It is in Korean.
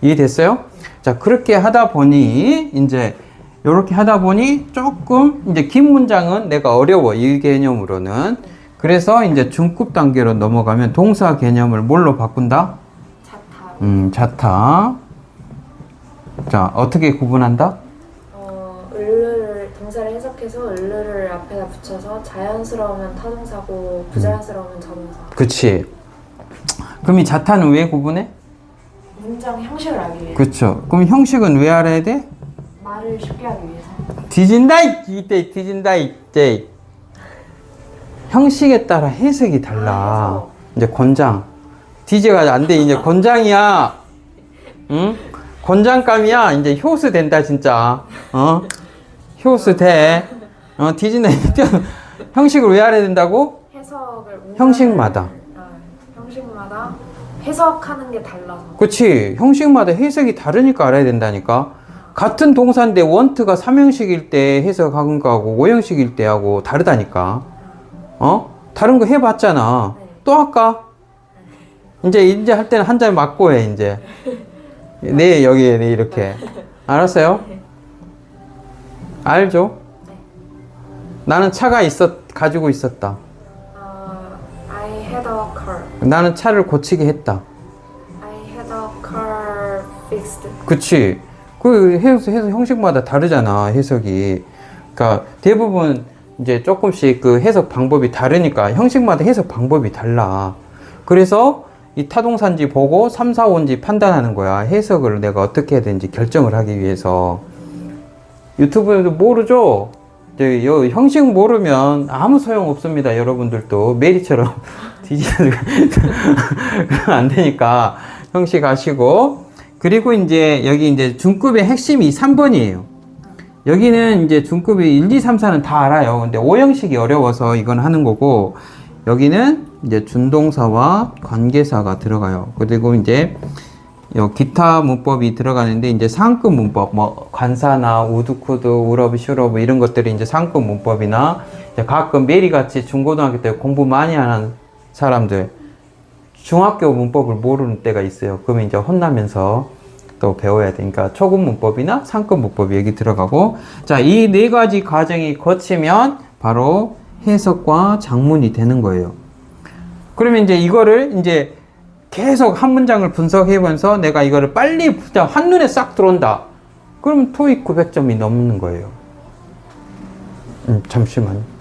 이해됐어요? 자, 그렇게 하다 보니, 이제, 요렇게 하다 보니 조금, 이제 긴 문장은 내가 어려워, 이 개념으로는. 그래서 이제 중급 단계로 넘어가면 동사 개념을 뭘로 바꾼다? 자타. 음, 자타. 자, 어떻게 구분한다? 어, 을르를 동사를 해석해서 을르를 앞에다 붙여서 자연스러우면 타동사고 부자연스러우면 자동사. 그치. 그럼 이 자타는 왜 구분해? 문장 형식을 알기 위해. 그쵸. 그럼 형식은 왜 알아야 돼? 말을 쉽게 하기 위해서. 뒤진다 이 이때 뒤진다 이때. 형식에 따라 해석이 달라. 아. 이제 권장. 디제가 안 돼. 이제 권장이야. 응? 권장감이야. 이제 효수 된다 진짜. 어? 효수 돼어 뒤진다 이때. 형식을 왜 알아야 된다고? 해석을 형식마다. 아, 형식마다 해석하는 게 달라서. 그치 형식마다 해석이 다르니까 알아야 된다니까 같은 동사인데 원트가 3형식일 때 해석한 거하고 5형식일 때 하고 다르다니까 어? 다른 거 해봤잖아 네. 또 할까? 이제 이제 할 때는 한 잔 맞고 해 이제 네 여기에 네 이렇게 알았어요? 알죠? 네. 나는 차가 있었 가지고 있었다 나는 차를 고치게 했다 I had a car fixed. 그치. 그 해석, 해석 형식마다 다르잖아, 해석이. 그러니까 대부분 이제 조금씩 그 해석 방법이 다르니까 형식마다 해석 방법이 달라. 그래서 이 타동사인지 보고 3, 4, 5인지 판단하는 거야. 해석을 내가 어떻게 해야 되는지 결정을 하기 위해서. 유튜브에도 모르죠? 요 형식 모르면 아무 소용 없습니다. 여러분들도 메리처럼 뒤지는 안 되니까 형식 아시고 그리고 이제 여기 이제 중급의 핵심이 3번이에요. 여기는 이제 중급이 1, 2, 3, 4는 다 알아요. 근데 5형식이 어려워서 이건 하는 거고 여기는 이제 준동사와 관계사가 들어가요. 그리고 이제 요 기타 문법이 들어가는데 이제 상급 문법 뭐 관사나 우드쿠드 우러브 슈러브 이런 것들이 이제 상급 문법이나 이제 가끔 메리 같이 중고등학교 때 공부 많이 하는 사람들 중학교 문법을 모르는 때가 있어요. 그러면 이제 혼나면서 또 배워야 되니까 초급 문법이나 상급 문법이 여기 들어가고 자 이 네 가지 과정이 거치면 바로 해석과 작문이 되는 거예요. 그러면 이제 이거를 이제 계속 한 문장을 분석해보면서 내가 이거를 빨리 한눈에 싹 들어온다. 그럼 토익 900점이 넘는 거예요. 음, 잠시만요.